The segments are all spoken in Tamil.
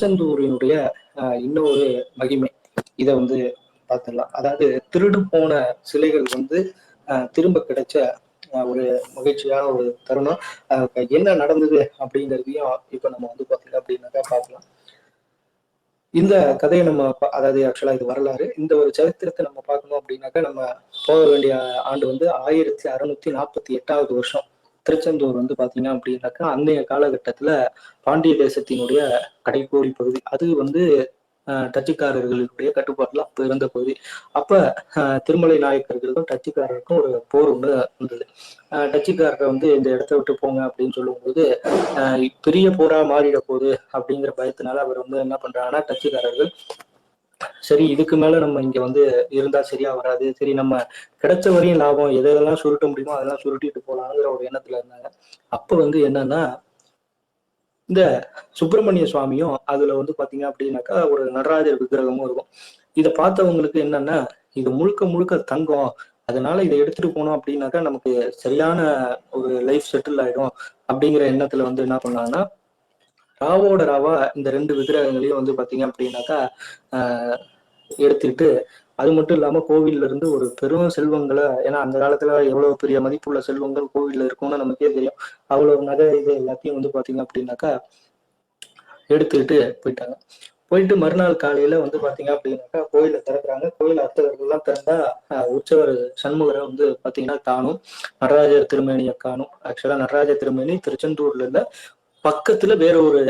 திருச்செந்தூரினுடைய இன்னொரு மகிமை. இதை வந்து பார்த்துடலாம். அதாவது திருடு போன சிலைகள் வந்து திரும்ப கிடைச்ச ஒரு மகிழ்ச்சியான ஒரு தருணம். என்ன நடந்தது அப்படிங்கிறதையும் இப்ப நம்ம வந்து பார்த்தீங்க அப்படின்னாக்கா பார்க்கலாம். இந்த கதையை நம்ம பா- அதாவது ஆக்சுவலா இது வரலாறு. இந்த ஒரு சரித்திரத்தை நம்ம பார்க்கணும் அப்படின்னாக்கா நம்ம போக வேண்டிய ஆண்டு வந்து ஆயிரத்தி அறுநூத்தி நாற்பத்தி எட்டாவது வருஷம். திருச்செந்தூர் வந்து பாத்தீங்கன்னா அப்படின்னாக்கா அந்தைய காலகட்டத்துல பாண்டிய தேசத்தினுடைய கடைக்கோடி பகுதி. அது வந்து டச்சுக்காரர்களுடைய கட்டுப்பாட்டுல அப்ப இருந்த பகுதி. அப்ப அஹ், திருமலை நாயக்கர்களுக்கும் டச்சுக்காரருக்கும் ஒரு போர் ஒண்ணு இருந்தது டச்சுக்காரரை வந்து இந்த இடத்த விட்டு போங்க அப்படின்னு சொல்லும்போது அஹ், பெரிய போரா மாறிட போகுது அப்படிங்கிற பயத்தினால அவர் வந்து என்ன பண்றாங்கன்னா டச்சுக்காரர்கள் சரி இதுக்கு மேல நம்ம இங்க வந்து இருந்தா சரியா வராது. சரி நம்ம கிடைச்ச வரையும் லாபம் எதை எதெல்லாம் சுருட்ட முடியுமோ அதெல்லாம் சுருட்டிட்டு போலாங்கிற ஒரு எண்ணத்துல இருந்தாங்க. அப்ப வந்து என்னன்னா இந்த சுப்பிரமணிய சுவாமியும் அதுல வந்து பாத்தீங்க அப்படின்னாக்கா ஒரு நடராஜர் விக்கிரகமும் இருக்கும். இதை பார்த்தவங்களுக்கு என்னன்னா இது முழுக்க முழுக்க தங்கம். அதனால இதை எடுத்துட்டு போனோம் அப்படின்னாக்கா நமக்கு சரியான ஒரு லைஃப் செட்டில் ஆயிடும் அப்படிங்கிற எண்ணத்துல வந்து என்ன பண்ணாங்கன்னா ராவோட ராவா இந்த ரெண்டு விக்கிரகங்களையும் வந்து பாத்தீங்க அப்படின்னாக்கா ஆஹ் எடுத்துக்கிட்டு அது மட்டும் இல்லாம கோவில்ல இருந்து ஒரு பெரும் செல்வங்களை ஏன்னா அந்த காலத்துல எவ்வளவு பெரிய மதிப்புள்ள செல்வங்கள் கோவில்ல இருக்கும்னு நமக்கே தெரியும். அவ்வளவு நகை இது எல்லாத்தையும் வந்து பாத்தீங்க அப்படின்னாக்கா எடுத்துக்கிட்டு போயிட்டாங்க. போயிட்டு மறுநாள் காலையில வந்து பாத்தீங்க அப்படின்னாக்கா கோயில திறக்கிறாங்க. கோயில் அர்த்தகர்கள்லாம் திறந்தா உற்சவர் சண்முகரை வந்து பாத்தீங்கன்னா காணும். நடராஜர் திருமேனியை காணும். ஆக்சுவலா நடராஜர் திருமேனி திருச்செந்தூர்ல இல்ல பக்கத்துல வேற ஒரு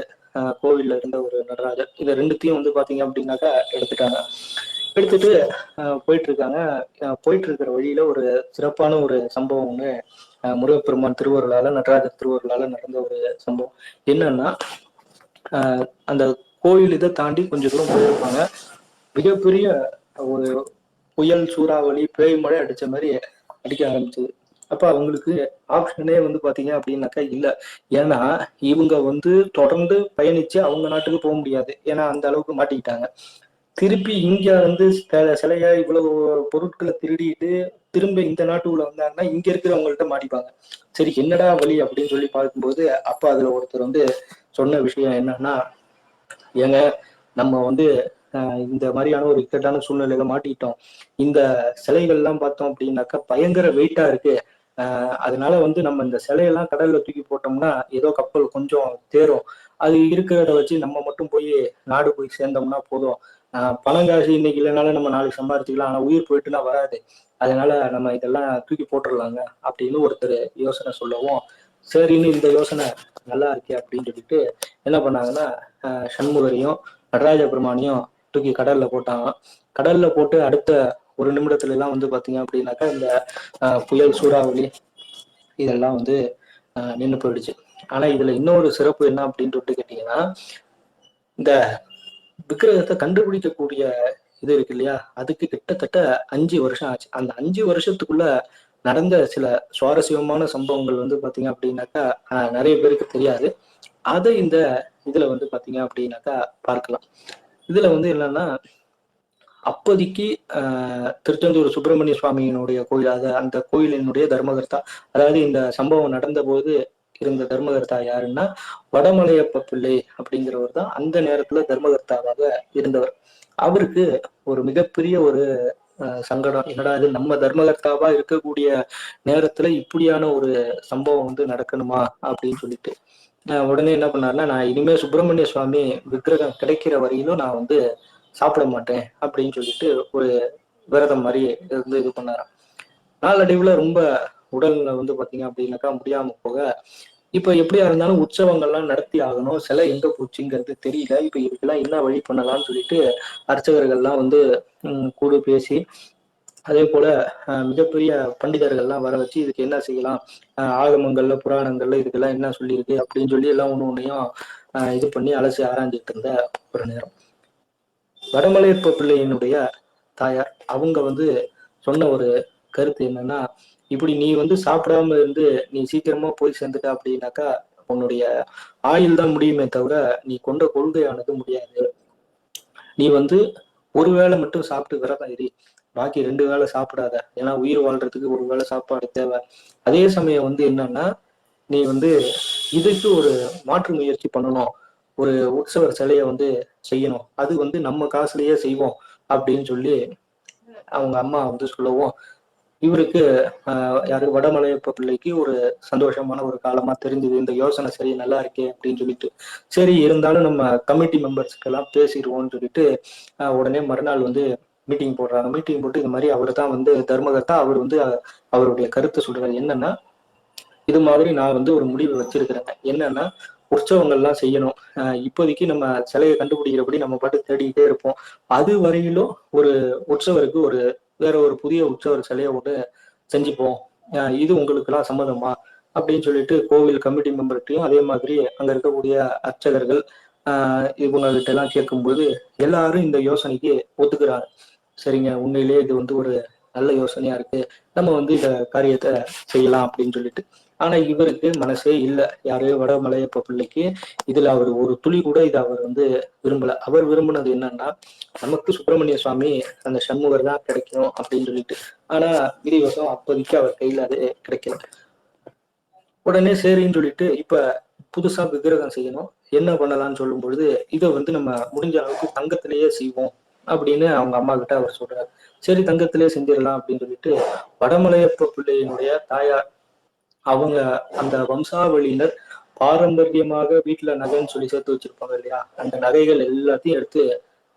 கோவில்ல இருந்த ஒரு நடராஜர். இதை ரெண்டுத்தையும் வந்து பாத்தீங்க அப்படின்னாக்கா எடுத்துட்டாங்க. எடுத்துட்டு போயிட்டு இருக்காங்க போயிட்டு இருக்கிற வழியில ஒரு சிறப்பான ஒரு சம்பவம் ஒண்ணு முருகப்பெருமான் திருவருளால நடராஜர் திருவருளால நடந்த ஒரு சம்பவம். என்னன்னா அந்த கோயில் இதை தாண்டி கொஞ்சம் தூரம் போயிருப்பாங்க. மிகப்பெரிய ஒரு புயல் சூறாவளி பேய் மழை அடிச்ச மாதிரி அடிக்க ஆரம்பிச்சது. அப்ப அவங்களுக்கு ஆப்ஷனே வந்து பாத்தீங்க அப்படின்னாக்கா இல்ல. ஏன்னா இவங்க வந்து தொடர்ந்து பயணிச்சு அவங்க நாட்டுக்கு போக முடியாது. ஏன்னா அந்த அளவுக்கு மாட்டிக்கிட்டாங்க. திருப்பி இங்க வந்து சில- சிலையா இவ்வளவு பொருட்களை திருடிட்டு திரும்ப இந்த நாட்டுக்குள்ள வந்தாங்கன்னா இங்க இருக்கிறவங்கள்ட்ட மாட்டிப்பாங்க. சரி என்னடா வழி அப்படின்னு சொல்லி பார்க்கும்போது அப்ப அதுல ஒருத்தர் வந்து சொன்ன விஷயம் என்னன்னா ஏங்க நம்ம வந்து ஆஹ், இந்த மாதிரியான ஒரு இக்கட்டான சூழ்நிலையில மாட்டிக்கிட்டோம். இந்த சிலைகள் எல்லாம் பார்த்தோம் அப்படின்னாக்கா பயங்கர வெயிட்டா இருக்கு. அதனால வந்து நம்ம இந்த சிலையெல்லாம் கடல்ல தூக்கி போட்டோம்னா ஏதோ கப்பல் கொஞ்சம் தேரும். அது இருக்கிறத வச்சு நம்ம மட்டும் போய் நாடு போய் சேர்ந்தோம்னா போதும். பணம் காசு இன்னைக்கு இல்லைனாலும் நம்ம நாளைக்கு சம்பாதிச்சுக்கலாம் ஆனா உயிர் போயிட்டுனா வராது. அதனால நம்ம இதெல்லாம் தூக்கி போட்டுடலாங்க அப்படின்னு ஒருத்தர் யோசனை சொல்லவும் சரின்னு இந்த யோசனை நல்லா இருக்கே அப்படின்னு சொல்லிட்டு என்ன பண்ணாங்கன்னா சண்முகரையும் நடராஜ பெருமானையும் தூக்கி கடல்ல போட்டாங்க. கடல்ல போட்டு அடுத்த ஒரு நிமிடத்துல எல்லாம் வந்து பாத்தீங்க அப்படின்னாக்கா இந்த ஆஹ் புயல் சூறாவளி இதெல்லாம் வந்து நின்று போயிடுச்சு. ஆனா இதுல இன்னொரு சிறப்பு என்ன அப்படின்னு சொல்லிட்டு கேட்டீங்கன்னா இந்த விக்கிரகத்தை கண்டுபிடிக்கக்கூடிய இது இருக்கு இல்லையா? அதுக்கு கிட்டத்தட்ட அஞ்சு வருஷம் ஆச்சு. அந்த அஞ்சு வருஷத்துக்குள்ள நடந்த சில சுவாரஸ்யமான சம்பவங்கள் வந்து பாத்தீங்க அப்படின்னாக்கா நிறைய பேருக்கு தெரியாது. அதை இந்த இதுல வந்து பாத்தீங்க அப்படின்னாக்கா பார்க்கலாம். இதுல வந்து என்னன்னா அப்போதைக்கு ஆஹ் திருச்செந்தூர் சுப்பிரமணிய சுவாமியினுடைய கோயிலாக அந்த கோயிலினுடைய தர்மகர்த்தா அதாவது இந்த சம்பவம் நடந்த போது இருந்த தர்மகர்த்தா யாருன்னா வடமலையப்ப பிள்ளை அப்படிங்கிறவர் தான் அந்த நேரத்துல தர்மகர்த்தாவாக இருந்தவர். அவருக்கு ஒரு மிகப்பெரிய ஒரு சங்கடம். என்னடா இது நம்ம தர்மகர்த்தாவா இருக்கக்கூடிய நேரத்துல இப்படியான ஒரு சம்பவம் வந்து நடக்கணுமா அப்படின்னு சொல்லிட்டு. உடனே என்ன பண்ணாருன்னா நான் இனிமே சுப்பிரமணிய சுவாமி விக்கிரகம் கிடைக்கிற வரையிலும் நான் வந்து சாப்பிட மாட்டேன் அப்படின்னு சொல்லிட்டு ஒரு விரதம் மாதிரி இருந்து இது பண்ணாராம் நாளடைவுல ரொம்ப உடல்ல வந்து பாத்தீங்க அப்படின்னாக்கா முடியாம போக இப்ப எப்படியா இருந்தாலும் உற்சவங்கள்லாம் நடத்தி ஆகணும் சிலை எங்க போச்சுங்கிறது தெரியல. இப்ப இதுக்கெல்லாம் என்ன வழி பண்ணலாம்னு சொல்லிட்டு அர்ச்சகர்கள்லாம் வந்து உம் கூடு பேசி அதே போல அஹ், மிகப்பெரிய பண்டிதர்கள்லாம் வர வச்சு இதுக்கு என்ன செய்யலாம்? அஹ், ஆகமங்கள்ல புராணங்கள்ல இதுக்கெல்லாம் என்ன சொல்லியிருக்கு? அப்படின்னு சொல்லி எல்லாம் ஒண்ணு ஒன்றையும் அஹ், இது பண்ணி அலசி ஆராய்ஞ்சிட்டு இருந்த ஒரு நேரம். வடமலையப்ப பிள்ளையினுடைய தாயார். அவங்க வந்து சொன்ன ஒரு கருத்து என்னன்னா இப்படி நீ வந்து சாப்பிடாம இருந்து நீ சீக்கிரமா போய் சேர்ந்துட்ட அப்படின்னாக்கா உன்னுடைய ஆயுள் தான் முடியுமே தவிர நீ கொண்ட கொள்கையானது முடியாது. நீ வந்து ஒரு வேளை மட்டும் சாப்பிட்டு விரதம் இரு. பாக்கி ரெண்டு வேளை சாப்பிடாத. ஏன்னா உயிர் வாழ்றதுக்கு ஒரு வேளை சாப்பாடு தேவை. அதே சமயம் வந்து என்னன்னா நீ வந்து இதுக்கு ஒரு மாற்று முயற்சி பண்ணணும். ஒரு உற்சவர் சிலையை வந்து செய்யணும். அது வந்து நம்ம காசுலயே செய்வோம் அப்படின்னு சொல்லி அவங்க அம்மா வந்து சொல்லவும். இவருக்கு ஆஹ் யாரு வடமலையப்ப பிள்ளைக்கு ஒரு சந்தோஷமான ஒரு காலமா தெரிஞ்சது இந்த யோசனை சரி நல்லா இருக்கே அப்படின்னு சொல்லிட்டு. சரி இருந்தாலும் நம்ம கமிட்டி மெம்பர்ஸ்க்கு எல்லாம் பேசிடுவோம்னு சொல்லிட்டு ஆஹ் உடனே மறுநாள் வந்து மீட்டிங் போடுறாங்க. மீட்டிங் போட்டு இந்த மாதிரி அவர் தான் வந்து தர்மகர்த்தா அவர் வந்து அவருடைய கருத்தை சொல்றாரு. என்னன்னா இது மாதிரி நான் வந்து ஒரு முடிவு வச்சிருக்கிறேன் என்னன்னா உற்சவங்கள்லாம் செய்யணும். இப்போதைக்கு நம்ம சிலையை கண்டுபிடிக்கிறபடி நம்ம பாட்டு தேடிக்கிட்டே இருப்போம். அது வரையிலும் ஒரு உற்சவருக்கு ஒரு வேற ஒரு புதிய உற்சவர் சிலையை ஒன்று செஞ்சுப்போம். ஆஹ் இது உங்களுக்கெல்லாம் சம்மதமா? அப்படின்னு சொல்லிட்டு கோவில் கமிட்டி மெம்பர்கிட்டையும் அதே மாதிரி அங்க இருக்கக்கூடிய அர்ச்சகர்கள் ஆஹ் இவங்க கிட்ட எல்லாம் கேட்கும்போது எல்லாரும் இந்த யோசனைக்கு ஒத்துக்கிறாங்க. சரிங்க உண்மையிலேயே இது வந்து ஒரு நல்ல யோசனையா இருக்கு. நம்ம வந்து இந்த காரியத்தை செய்யலாம் அப்படின்னு சொல்லிட்டு. ஆனா இவருக்கு மனசே இல்ல. யாரு? வடமலையப்ப பிள்ளைக்கு இதுல அவர் ஒரு துளி கூட இதை அவர் வந்து விரும்பல. அவர் விரும்பினது என்னன்னா நமக்கு சுப்பிரமணிய சுவாமி அந்த சண்முகர் தான் கிடைக்கும் அப்படின்னு சொல்லிட்டு. ஆனா விதிவசம் அப்போதைக்கு அவர் கையில அது கிடைக்கல. உடனே சரின்னு சொல்லிட்டு இப்ப புதுசா விக்கிரகம் செய்யணும். என்ன பண்ணலாம்னு சொல்லும் பொழுது இதை வந்து நம்ம முடிஞ்ச அளவுக்கு தங்கத்திலேயே செய்வோம் அப்படின்னு அவங்க அம்மா கிட்ட அவர் சொல்றாரு. சரி தங்கத்திலேயே செஞ்சிடலாம் அப்படின்னு சொல்லிட்டு வடமலையப்ப பிள்ளையினுடைய தாயார் அவங்க அந்த வம்சாவளியினர் பாரம்பரியமாக வீட்டுல நகைன்னு சொல்லி சேர்த்து வச்சிருப்பாங்க இல்லையா? அந்த நகைகள் எல்லாத்தையும் எடுத்து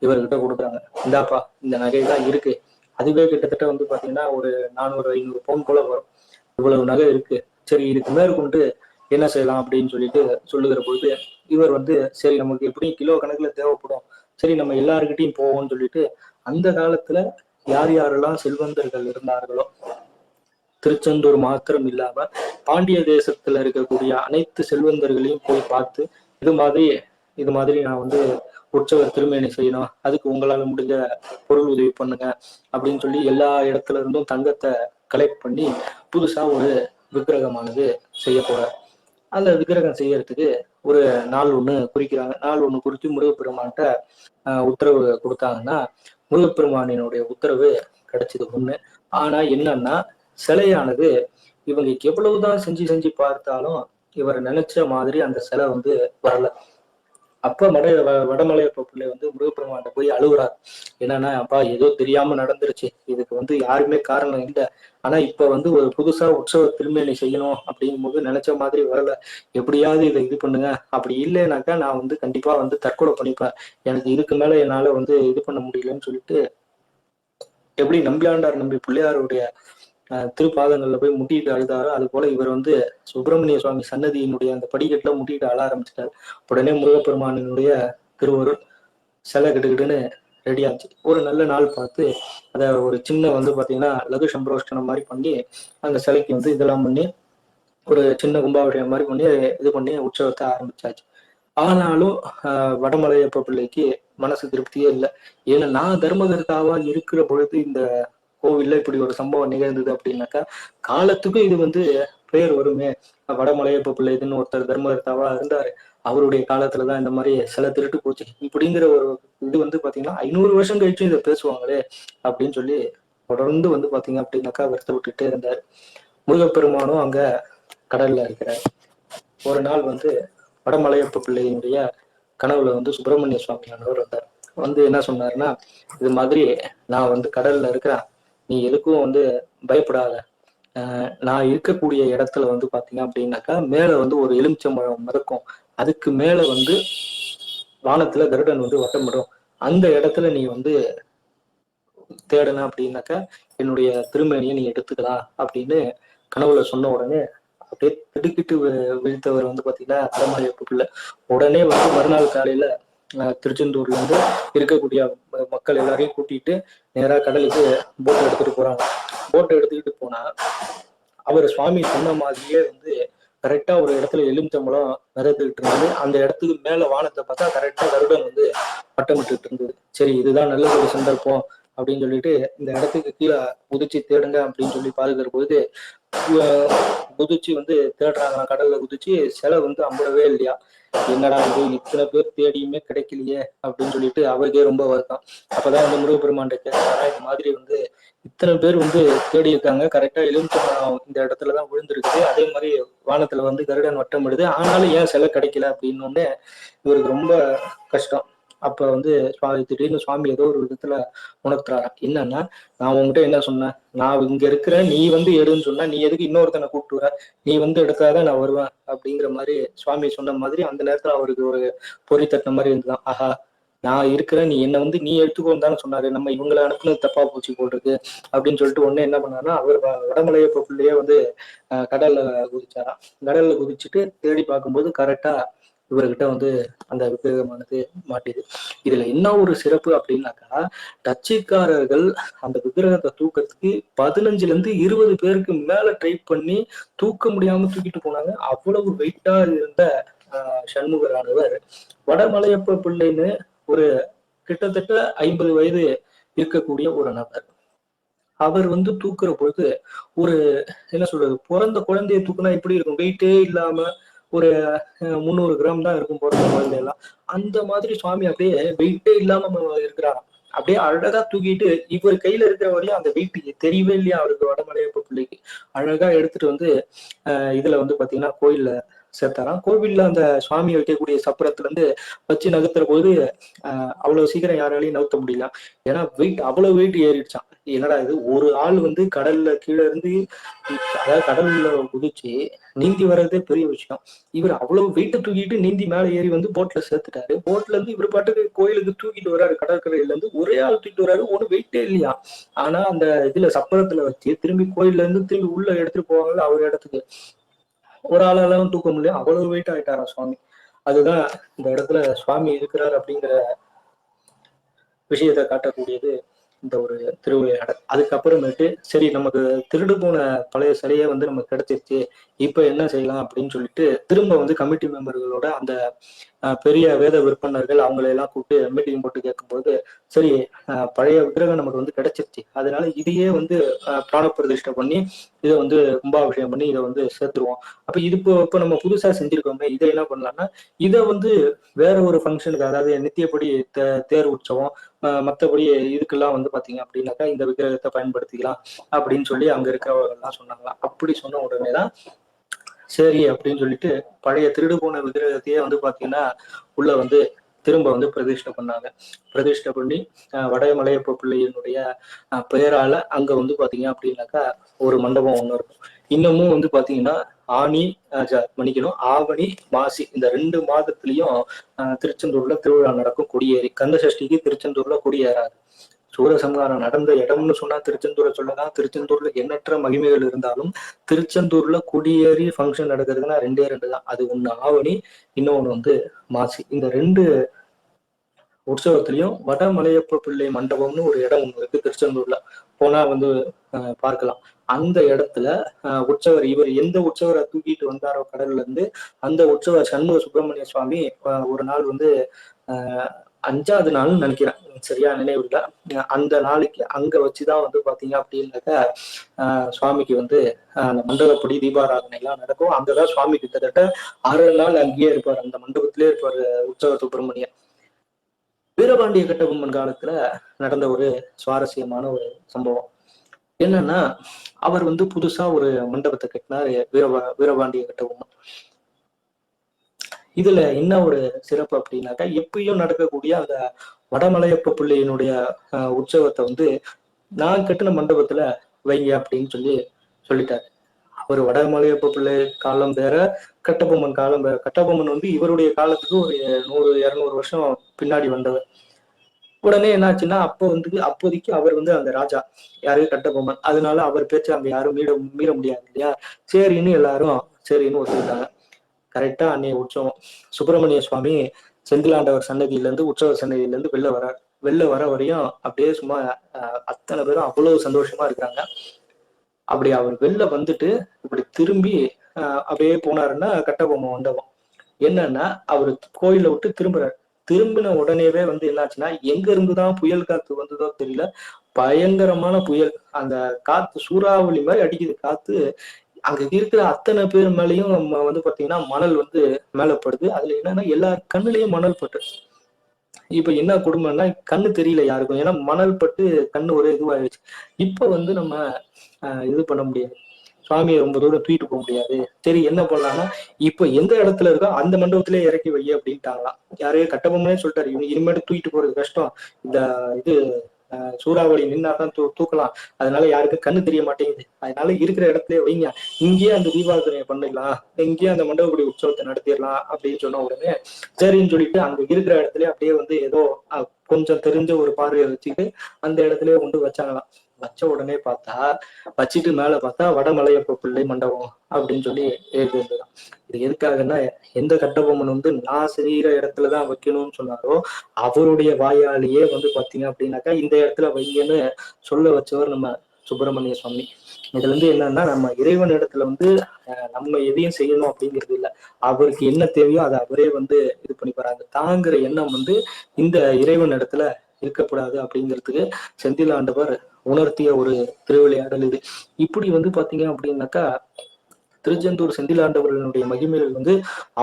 இவர்கிட்ட கொடுக்குறாங்க. இந்தாப்பா இந்த நகை தான் இருக்கு. அதுவே கிட்டத்தட்ட வந்து பாத்தீங்கன்னா ஒரு நானூறு ஐநூறு பவுன் போல வரும். இவ்வளவு நகை இருக்கு. சரி இதுக்கு மேற்கொண்டு என்ன செய்யலாம் அப்படின்னு சொல்லிட்டு சொல்லுகிற பொழுது இவர் வந்து சரி நமக்கு எப்படியும் கிலோ கணக்குல தேவைப்படும். சரி நம்ம எல்லாருக்கிட்டையும் போவோம்னு சொல்லிட்டு அந்த காலத்துல யார் யாரெல்லாம் செல்வந்தர்கள் இருந்தார்களோ திருச்செந்தூர் மாத்திரம் இல்லாம பாண்டிய தேசத்துல இருக்கக்கூடிய அனைத்து செல்வந்தர்களையும் போய் பார்த்து இது மாதிரி இது மாதிரி நான் வந்து உற்சவர் திருமேனி செய்யணும் அதுக்கு உங்களால முடிஞ்ச பொருள் உதவி பண்ணுங்க அப்படின்னு சொல்லி எல்லா இடத்துல இருந்தும் தங்கத்தை கலெக்ட் பண்ணி புதுசா ஒரு விக்கிரகமானது செய்ய போறார். அந்த விக்கிரகம் செய்யறதுக்கு ஒரு நாள் ஒண்ணு குறிக்கிறாங்க. நாள் ஒண்ணு குறித்து முருகப்பெருமான்கிட்ட உத்தரவு கொடுத்தாங்கன்னா முருகப்பெருமானினுடைய உத்தரவு கிடைச்சது ஒண்ணு. ஆனா என்னன்னா சிலையானது இவங்க எவ்வளவுதான் செஞ்சு செஞ்சு பார்த்தாலும் இவர் நினைச்ச மாதிரி அந்த சிலை வந்து வரல. அப்ப மட வ- வடமலையப்ப பிள்ளை வந்து முருகப்பெருமாண்ட போய் அழுகுறாரு. என்னன்னா அப்பா ஏதோ தெரியாம நடந்துருச்சு. இதுக்கு வந்து யாருமே காரணம் இல்லை. ஆனா இப்ப வந்து ஒரு புதுசா உற்சவ திருமேனி செய்யணும் அப்படிங்கும்போது நினைச்ச மாதிரி வரல. எப்படியாவது இதை இது பண்ணுங்க. அப்படி இல்லைனாக்கா நான் வந்து கண்டிப்பா வந்து தற்கொலை பண்ணிப்பேன். எனக்கு இதுக்கு மேல என்னால வந்து இது பண்ண முடியலன்னு சொல்லிட்டு எப்படி நம்பியாண்டார் நம்பி பிள்ளையாருடைய திருப்பாதங்கள்ல போய் முட்டிட்டு அழுதாரோ. அது போல இவர் வந்து சுப்பிரமணிய சுவாமி சன்னதியினுடைய அந்த படிக்கட்டுல முட்டிட்டு அழ ஆரம்பிச்சிட்டார். உடனே முருகப்பெருமானினுடைய திருவருள் சிலை கிட்டுக்கிட்டுன்னு ரெடி ஆச்சு. ஒரு நல்ல நாள் பார்த்து அதை ஒரு சின்ன வந்து பாத்தீங்கன்னா லகு சம்பிரோஷ்டனம் மாதிரி பண்ணி அந்த சிலைக்கு வந்து இதெல்லாம் பண்ணி ஒரு சின்ன கும்பாபிஷேகம் மாதிரி பண்ணி இது பண்ணி உற்சவத்தை ஆரம்பிச்சாச்சு. ஆனாலும் வடமலையப்ப பிள்ளைக்கு மனசு திருப்தியே இல்லை. ஏன்னா நான் தர்மகர்த்தாவா இருக்கிற பொழுது இந்த கோவில்ல இப்படி ஒரு சம்பவம் நிகழ்ந்தது அப்படின்னாக்கா காலத்துக்கும் இது வந்து பெயர் வருமே. வடமலையப்ப பிள்ளை இதுன்னு ஒருத்தர் தர்மகர்த்தாவா இருந்தாரு. அவருடைய காலத்துலதான் இந்த மாதிரி சில திருட்டு போச்சு. இப்படிங்கிற ஒரு இது வந்து பாத்தீங்கன்னா ஐநூறு வருஷம் கழிச்சு இதை பேசுவாங்களே அப்படின்னு சொல்லி தொடர்ந்து வந்து பாத்தீங்க அப்படின்னாக்கா வருத்தப்பட்டுட்டே இருந்தாரு. முருகப்பெருமானும் அங்க கடல்ல இருக்கிறார். ஒரு நாள் வந்து வடமலையப்ப பிள்ளையினுடைய கனவுல வந்து சுப்பிரமணிய சுவாமி ஆனவர் வந்தார். வந்து என்ன சொன்னாருன்னா இது மாதிரி நான் வந்து கடல்ல இருக்கிறேன். நீ எதுக்கும் வந்து பயப்படாத. நான் இருக்கக்கூடிய இடத்துல வந்து பாத்தீங்க அப்படின்னாக்கா மேல வந்து ஒரு எலுமிச்சம்பழம் மிதக்கும். அதுக்கு மேல வந்து வானத்துல கருடன் வந்து வட்டமிடும். அந்த இடத்துல நீ வந்து தேடன அப்படின்னாக்கா என்னுடைய திருமணியை நீ எடுத்துக்கலாம் அப்படின்னு கனவுல சொன்ன உடனே அப்படியே திடுக்கிட்டு விழித்தவர் வந்து பாத்தீங்கன்னா அறமலையப்பு பிள்ளை உடனே வந்து மறுநாள் காலையில திருச்செந்தூர்ல இருந்து இருக்கக்கூடிய மக்கள் எல்லாரையும் கூட்டிட்டு நேரா கடலுக்கு போட் எடுத்துட்டு போறாங்க. போட் எடுத்துக்கிட்டு போனா அவர் சுவாமி சொன்ன மாதிரியே வந்து கரெக்டா ஒரு இடத்துல எலுமிச்சம்பழம் நிறுத்துக்கிட்டு இருந்தது. அந்த இடத்துக்கு மேல வானத்தை பார்த்தா கரெக்டா கருடன் வந்து பட்டமிட்டு இருந்தது. சரி இதுதான் நல்ல ஒரு சந்தர்ப்பம். அப்படின்னு சொல்லிட்டு இந்த இடத்துக்கு கீழே குதிச்சு தேடுங்க அப்படின்னு சொல்லி பாதுகாக்கிற போது குதிச்சு வந்து தேடுறாங்க. கடல்ல குதிச்சு சிலை வந்து அம்படவே இல்லையா? என்னடா இது? இத்தனை பேர் தேடியுமே கிடைக்கலையே அப்படின்னு சொல்லிட்டு அவருக்கே ரொம்ப வருத்தம். அப்பதான் வந்து முருகப்பெருமான் கேட்டாரா இது மாதிரி வந்து இத்தனை பேர் வந்து தேடி இருக்காங்க கரெக்டா எலுமிச்சம்பழம் இந்த இடத்துலதான் விழுந்திருக்கு அதே மாதிரி வானத்துல வந்து கருடன் வட்டம் விடுது ஆனாலும் ஏன் சிலை கிடைக்கல? அப்படின்னு இவருக்கு ரொம்ப கஷ்டம். அப்ப வந்து சுவாமி திடீர்னு சுவாமி ஏதோ ஒரு விதத்துல உணர்த்துறாரு. என்னன்னா நான் உங்ககிட்ட என்ன சொன்னேன்? நான் இங்க இருக்கிறேன் நீ வந்து எடுன்னு சொன்னா நீ எதுக்கு இன்னொருத்தனை கூப்பிட்டு வர? நீ வந்து எடுத்தாதான் நான் வருவேன் அப்படிங்கிற மாதிரி சுவாமி சொன்ன மாதிரி அந்த நேரத்துல அவருக்கு ஒரு பொறி தட்டின மாதிரி இருந்துதான் ஆஹா நான் இருக்கிறேன் நீ என்ன வந்து நீ எடுத்துக்கோன்னு தானே சொன்னாரு. நம்ம இவங்களை அனுப்புனது தப்பா போச்சு போல் இருக்கு அப்படின்னு சொல்லிட்டு ஒண்ணு என்ன பண்ணாருன்னா அவர் வ- பொருளையே வந்து கடல்ல குதிச்சாராம். கடல்ல குதிச்சுட்டு தேடி பார்க்கும்போது கரெக்டா இவர்கிட்ட வந்து அந்த விக்கிரகமானது மாட்டிது. இதுல என்ன ஒரு சிறப்பு அப்படின்னாக்கா டச்சுக்காரர்கள் அந்த விக்கிரகத்தை தூக்கிறதுக்கு பதினஞ்சுல இருந்து இருபது பேருக்கு மேல ட்ரை பண்ணி தூக்க முடியாம தூக்கிட்டு போனாங்க. அவ்வளவு வெயிட்டா இருந்த ஆஹ், சண்முகரானவர் வடமலையப்ப பிள்ளைன்னு ஒரு கிட்டத்தட்ட ஐம்பது வயது இருக்கக்கூடிய ஒரு நபர். அவர் வந்து தூக்குற பொழுது ஒரு என்ன சொல்றது பிறந்த குழந்தைய தூக்குனா எப்படி இருக்கும்? வெயிட்டே இல்லாம ஒரு முந்நூறு கிராம் தான் இருக்கும் போகிற குழந்தை எல்லாம். அந்த மாதிரி சுவாமி அப்படியே வெயிட்டே இல்லாம இருக்கிறாராம். அப்படியே அழகா தூக்கிட்டு இவர் கையில இருக்கிற வரையும் அந்த வீட்டுக்கு தெரியவே இல்லையா அவருக்கு வடமலையப்ப பிள்ளைக்கு. அழகா எடுத்துட்டு வந்து அஹ், இதுல வந்து பாத்தீங்கன்னா கோயில்ல சேர்த்தாராம். கோவில்ல அந்த சுவாமி வைக்கக்கூடிய சப்பரத்துல இருந்து வச்சு நகர்த்துற போது ஆஹ் அவ்வளவு சீக்கிரம் யாராலையும் நகர்த்த முடியல. ஏன்னா வெயிட் அவ்வளவு வெயிட் ஏறிடுச்சான் என்னடா இது? ஒரு ஆள் வந்து கடல்ல கீழே இருந்து அதாவது கடல்ல குதிச்சு நீந்தி வர்றதே பெரிய விஷயம். இவர் அவ்வளவு வெயிட்டை தூக்கிட்டு நீந்தி மேல ஏறி வந்து போட்ல சேர்த்துட்டாரு. போட்ல இருந்து இவர் பாட்டுக்கு கோயிலுக்கு தூக்கிட்டு வர்றாரு கடற்கரையில இருந்து. ஒரே ஆள் தூக்கிட்டு வர்றாரு ஒன்றும் வெயிட்டே இல்லையா? ஆனா அந்த இதுல சப்பரத்துல வச்சு திரும்பி கோயில்ல இருந்து திரும்பி உள்ள எடுத்துட்டு போவாங்கல்ல அவர் இடத்துக்கு. ஒரு ஆளாலும் தூக்க முடியும் அவ்வளவு வெயிட் ஆயிட்டாரா சுவாமி? அதுதான் இந்த இடத்துல சுவாமி இருக்கிறார் அப்படிங்கிற விஷயத்தை காட்டக்கூடியது. இந்த ஒரு திருவிளையாடல் அதுக்கப்புறமேட்டு சரி நமக்கு திருடு போன பழைய சிலையே வந்து நமக்கு கிடைச்சிருச்சு. இப்ப என்ன செய்யலாம் அப்படின்னு சொல்லிட்டு திரும்ப வந்து கமிட்டி மெம்பர்களோட அந்த பெரிய வேத விற்பனர்கள் அவங்களை எல்லாம் கூப்பிட்டு மீட்டிங் போட்டு கேட்கும்போது சரி பழைய விக்கிரகம் நமக்கு வந்து கிடைச்சிருச்சு. அதனால இதையே வந்து பிராண பிரதிஷ்டை பண்ணி இதை வந்து கும்பாபிஷேகம் பண்ணி இதை வந்து சேர்த்துருவோம். அப்போ இது இப்போ இப்போ நம்ம புதுசா செஞ்சுருக்கோமே இதை என்ன பண்ணலாம்னா இதை வந்து வேற ஒரு ஃபங்க்ஷனுக்கு அதாவது நித்தியப்படி தே- தேர் உற்சவம் ஆஹ் மத்தபடி இதுக்கெல்லாம் வந்து பாத்தீங்க அப்படின்னாக்கா இந்த விக்கிரகத்தை பயன்படுத்திக்கலாம் அப்படின்னு சொல்லி அங்க இருக்கிறவங்க எல்லாம் சொன்னாங்களாம். அப்படி சொன்ன உடனே தான் சரி அப்படின்னு சொல்லிட்டு பழைய திருடு போன விக்கிரகத்தையே வந்து பாத்தீங்கன்னா உள்ள வந்து திரும்ப வந்து பிரதிஷ்டை பண்ணாங்க. பிரதிஷ்டை பண்ணி ஆஹ் வடமலையப்ப பிள்ளையினுடைய பெயரால அங்க வந்து பாத்தீங்க அப்படின்னாக்கா ஒரு மண்டபம் ஒண்ணு இருக்கும். இன்னமும் வந்து பாத்தீங்கன்னா ஆணி ஆஹ் மன்னிக்கணும் ஆவணி மாசி இந்த ரெண்டு மாதத்துலயும் திருச்செந்தூர்ல திருவிழா நடக்கும். கொடியேறி கந்த சஷ்டிக்கு திருச்செந்தூர்ல கொடியேறாது சூரசம்ஹாரம் நடந்த இடம்னு சொன்னா திருச்செந்தூரை சொல்லலாம். திருச்செந்தூர்ல எண்ணற்ற மகிமைகள் இருந்தாலும் திருச்செந்தூர்ல குடியேறி ஃபங்க்ஷன் நடக்கிறதுனா ரெண்டே ரெண்டு தான். அது ஒண்ணு ஆவணி இன்னொன்னு வந்து மாசி. இந்த ரெண்டு உற்சவத்திலையும் வடமலையப்ப பிள்ளை மண்டபம்னு ஒரு இடம் ஒண்ணு இருக்கு திருச்செந்தூர்ல. போனா வந்து பார்க்கலாம். அந்த இடத்துல உற்சவர் இவர் எந்த உற்சவரை தூக்கிட்டு வந்தாரோ கடல்ல இருந்து அந்த உற்சவர் சண்முக சுப்பிரமணிய சுவாமி ஒரு நாள் வந்து ஆஹ் அஞ்சாவது நாள்னு நினைக்கிறேன். சரியா நினைவு இல்ல அந்த நாளைக்கு அங்க வச்சுதான் வந்து பாத்தீங்க அப்படின்னாக்க ஆஹ் சுவாமிக்கு வந்து அந்த மண்டபப்படி தீபாராதனை எல்லாம் நடக்கும். அங்கதான் சுவாமி கிட்டத்தட்ட ஆறு நாள் அங்கேயே இருப்பார். அந்த மண்டபத்திலே இருப்பார் உற்சவ சுப்பிரமணியன். வீரபாண்டிய கட்டபொம்மன் காலத்துல நடந்த ஒரு சுவாரஸ்யமான ஒரு சம்பவம். என்னன்னா அவர் வந்து புதுசா ஒரு மண்டபத்தை கட்டினார் வீரபா வீரபாண்டிய கட்டபொம்மன். இதுல என்ன ஒரு சிறப்பு அப்படின்னாக்கா எப்பயும் நடக்கக்கூடிய அந்த வடமலையப்ப பிள்ளையினுடைய ஆஹ், உற்சவத்தை வந்து நான் கட்டின மண்டபத்துல வைங்க அப்படின்னு சொல்லி சொல்லிட்டாரு. அவர் வடமலையப்ப பிள்ளை காலம் வேற கட்டபொம்மன் காலம் வேற. கட்டபொம்மன் வந்து இவருடைய காலத்துக்கு ஒரு நூறு இருநூறு வருஷம் பின்னாடி வந்தவர். உடனே என்னாச்சுன்னா அப்போ வந்து அப்போதைக்கு அவர் வந்து அந்த ராஜா. யாரு? கட்டபொம்மன். அதனால அவர் பேச்சு அங்க யாரும் மீட மீற முடியாது இல்லையா? சரின்னு எல்லாரும் சரின்னு ஒத்துக்கிட்டாங்க. கரெக்டா அன்னைய உற்சவம். சுப்பிரமணிய சுவாமி செந்திலாண்டவர் சன்னதியில இருந்து உற்சவ சன்னதியில இருந்து வெளில வர வெளில வர வரையும் அப்படியே சும்மா அஹ், அத்தனை பேரும் அவ்வளவு சந்தோஷமா இருக்காங்க. அப்படி அவர் வெளில வந்துட்டு இப்படி திரும்பி அஹ், அப்படியே போனாருன்னா கட்டபொம்மை மண்டபம். என்னன்னா அவர் கோயில விட்டு திரும்புறாரு. திரும்பின உடனேவே வந்து என்னாச்சுன்னா எங்க இருந்துதான் புயல் காத்து வந்ததோ தெரியல. பயங்கரமான புயல். அந்த காத்து சூறாவளி மாதிரி அடிக்குது. காத்து அங்க இருக்கிற அத்தனை பேர் மேலயும் நம்ம வந்து பாத்தீங்கன்னா மணல் வந்து மேலே படுது. அதுல என்னன்னா எல்லா கண்ணுலயும் மணல் பட்டு. இப்ப என்ன குடும்பம்னா கண்ணு தெரியல யாருக்கும். ஏன்னா மணல் பட்டு கண்ணு ஒரே இதுவாயிடுச்சு. இப்ப வந்து நம்ம இது பண்ண முடியாது. சுவாமியை ரொம்ப தூரம் தூக்கிட்டு போக முடியாது. சரி என்ன பண்ணலாம்னா இப்ப எந்த இடத்துல இருக்கோ அந்த மண்டபத்திலே இறக்கி வை அப்படின்ட்டாங்களாம். யாரையும் கட்டபொம்மனே சொல்லிட்டாரு. இவங்க இனிமேட்டு தூக்கிட்டு போறது கஷ்டம். இந்த இது ஆஹ், சூறாவளி நின்னாதான் தூ தூக்கலாம். அதனால யாருக்கும் கண்ணு தெரிய மாட்டேங்குது. அதனால இருக்கிற இடத்துல வைங்க. இங்கேயே அந்த தீபாவளியை பண்ணிடலாம். இங்கேயே அந்த மண்டபப்படி உற்சவத்தை நடத்திடலாம் அப்படின்னு சொன்ன உடனே சரின்னு சொல்லிட்டு அங்க இருக்கிற இடத்துல அப்படியே வந்து ஏதோ அஹ், கொஞ்சம் தெரிஞ்ச ஒரு பார்வையை வச்சுட்டு அந்த இடத்துல கொண்டு வச்சாங்களாம். வச்ச உடனே பார்த்தா வச்சுட்டு மேல பார்த்தா வடமலையப்ப பிள்ளை மண்டபம் அப்படின்னு சொல்லி எழுதியிருந்ததாம் இது எதுக்காகன்னா எந்த கட்டபொம்மன் வந்து நான் செய்யற இடத்துலதான் வைக்கணும்னு சொன்னாரோ அவருடைய வாயாலேயே வந்து பாத்தீங்க அப்படின்னாக்கா இந்த இடத்துல வைங்கன்னு சொல்ல வச்சவர் நம்ம சுப்பிரமணிய சுவாமி. இதுல இருந்து என்னன்னா நம்ம இறைவன் இடத்துல வந்து அஹ், நம்ம எதையும் செய்யணும் அப்படிங்கிறது இல்ல. அவருக்கு என்ன தேவையோ அதை அவரே வந்து இது பண்ணி போறாங்க தாங்குற எண்ணம் வந்து இந்த இறைவன் இடத்துல இருக்கக்கூடாது அப்படிங்கிறதுக்கு செந்தில் ஆண்டவர் உணர்த்திய ஒரு திருவிளையாடல் இது. இப்படி வந்து பாத்தீங்க அப்படின்னாக்கா திருச்செந்தூர் செந்திலாண்டவர்களுடைய மகிமைகள் வந்து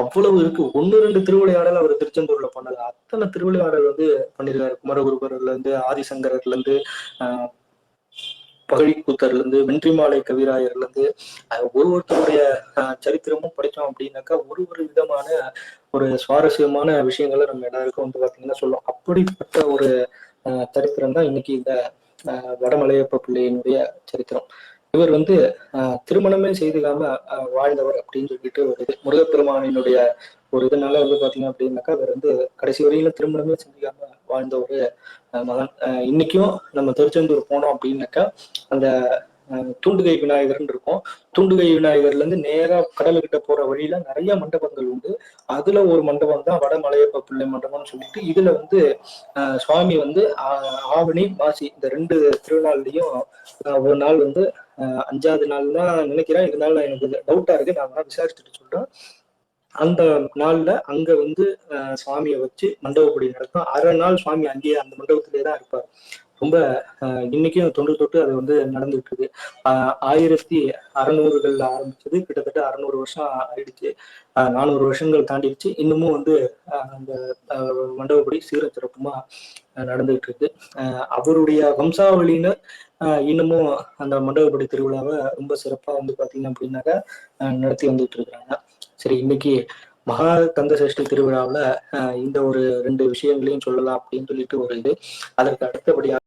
அவ்வளவு இருக்கு. ஒன்னு ரெண்டு திருவிளையாடல் அவர் திருச்செந்தூர்ல பண்ணல. அத்தனை திருவிளையாடல் வந்து பண்ணிருக்காரு. குமரகுருபரர்ல இருந்து ஆதிசங்கரர்ல இருந்து ஆஹ் பகழிக்கூத்தர்ல இருந்து வென்றிமாலை கவிராயர்ல இருந்து ஒரு ஒருத்தருடைய சரித்திரமும் படித்தோம் அப்படின்னாக்கா ஒரு ஒரு விதமான ஒரு சுவாரஸ்யமான விஷயங்களை நம்ம எல்லாருக்கும் வந்து பாத்தீங்கன்னா சொல்லும் அப்படிப்பட்ட ஒரு சரித்திரம் தான் இன்னைக்கு இந்த வடமலையப்ப பிள்ளையினுடைய சரித்திரம். இவர் வந்து ஆஹ் திருமணமே செய்துக்காம வாழ்ந்தவர் அப்படின்னு சொல்லிட்டு ஒரு இது. முருகப்பெருமானினுடைய ஒரு இதனால வந்து பாத்தீங்க அப்படின்னாக்கா அவர் வந்து கடைசி வரையில திருமணமே செஞ்சுக்காம வாழ்ந்த ஒரு மகன். ஆஹ் இன்னைக்கும் நம்ம திருச்செந்தூர் போனோம் அப்படின்னாக்கா அந்த தூண்டுகை விநாயகர்னு இருக்கும். தூண்டுகை விநாயகர்ல இருந்து நேரா கடலுக்கிட்ட போற வழியில நிறைய மண்டபங்கள் உண்டு. அதுல ஒரு மண்டபம் தான் வடமலையப்ப பிள்ளை மண்டபம்னு சொல்லிட்டு இதுல வந்து சுவாமி வந்து ஆவணி மாசி இந்த ரெண்டு திருநாள்லயும் ஒரு நாள் வந்து அஞ்சாவது நாள் தான் நினைக்கிறேன். இருந்தாலும் நான் எனக்கு டவுட்டா இருக்கு. நான் வேணா விசாரிச்சுட்டு சொல்றேன். அந்த நாள்ல அங்க வந்து சுவாமியை வச்சு மண்டபப்படி நடக்கும். அரை நாள் சுவாமி அங்கேயே அந்த மண்டபத்திலே தான் இருப்பார். ரொம்ப இன்னைக்கும் தொன்று தொட்டு அது வந்து நடந்துட்டு இருக்கு ஆயிரத்தி அறநூறுகள்ல ஆரம்பிச்சது. கிட்டத்தட்ட அறநூறு வருஷம் ஆயிடுச்சு. நானூறு வருஷங்கள் தாண்டிடுச்சு. இன்னமும் வந்து ஆஹ் அந்த மண்டபப்படி சீர சிறப்புமா நடந்துகிட்டு நடந்துட்டு இருக்கு அவருடைய வம்சாவளின்னு ஆஹ் இன்னமும் அந்த மண்டபப்படி திருவிழாவை ரொம்ப சிறப்பா வந்து பாத்தீங்க அப்படின்னாக்கா நடத்தி வந்துட்டு இருக்கிறாங்க சரி இன்னைக்கு மகா கந்த சஷ்டி திருவிழாவுல இந்த ஒரு ரெண்டு விஷயங்களையும் சொல்லலாம் அப்படின்னு சொல்லிட்டு ஒரு இது. அதற்கு அடுத்தபடியாக